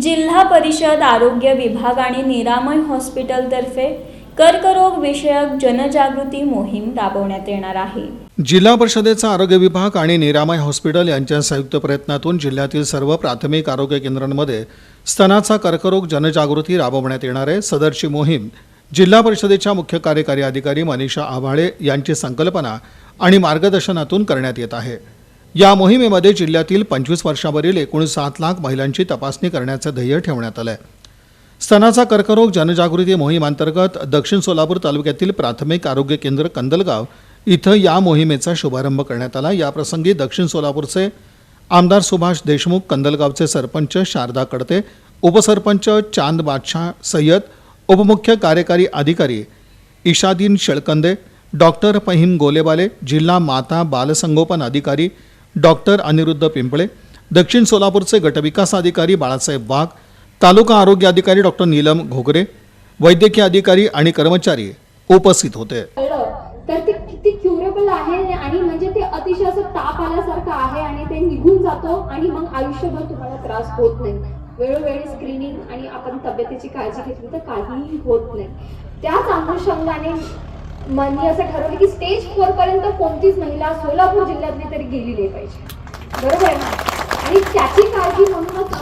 जिल्हा परिषद आरोग्य विभाग आणि निरामय हॉस्पिटलतर्फे कर्करोग विषयक जनजागृती मोहीम राबवण्यात येणार आहे. जिल्हा परिषदेचा आरोग्य विभाग आणि निरामय हॉस्पिटल यांच्या संयुक्त प्रयत्नातून जिल्ह्यातील सर्व प्राथमिक आरोग्य केंद्रांमध्ये स्तनाचा कर्करोग जनजागृती राबवण्यात येणार आहे. सदरची मोहीम जिल्हा परिषदेच्या मुख्य कार्यकारी अधिकारी मनीषा आव्हाळे यांची संकल्पना आणि मार्गदर्शनातून करण्यात येत आहे. या मोहिमेमध्ये जिल्ह्यातील पंचवीस वर्षावरील एकूण सात लाख महिलांची तपासणी करण्याचं ध्येय ठेवण्यात आलं आहे स्तनाचा कर्करोग जनजागृती मोहिमांतर्गत दक्षिण सोलापूर तालुक्यातील प्राथमिक आरोग्य केंद्र कंदलगाव इथं या मोहिमेचा शुभारंभ करण्यात आला. याप्रसंगी दक्षिण सोलापूरचे आमदार सुभाष देशमुख कंदलगावचे सरपंच शारदा कडते उपसरपंच चांद बादशाह सय्यद उपमुख्य कार्यकारी अधिकारी इशादीन शेळकंदे डॉक्टर फहीम गोलेबाले जिल्हा माता बालसंगोपन अधिकारी डॉक्टर अनिरुद्ध पिंपळे दक्षिण सोलापूरचे गटविकास अधिकारी बाळासाहेब वाघ तालुका आरोग्य अधिकारी डॉक्टर नीलम घोगरे वैद्यकीय अधिकारी आणि कर्मचारी उपस्थित होते. तर ते किती क्युरेबल आहे आणि म्हणजे ते अतिशय असं ताप आल्यासारखं आहे आणि ते निघून जातो आणि मग आयुष्यभर तुम्हाला त्रास होत नाही. वेळोवेळी स्क्रीनिंग आणि आपण तब्येतीची काळजी घेतली तर काहीही होत नाही. त्याच अनुषंगाने मी असं ठरवलं की स्टेज फोर पर्यंत कोणतीच महिला सोलापूर जिल्ह्यातली तरी गेली पाहिजे. बरोबर आहे ना? आणि त्याची काळजी म्हणूनच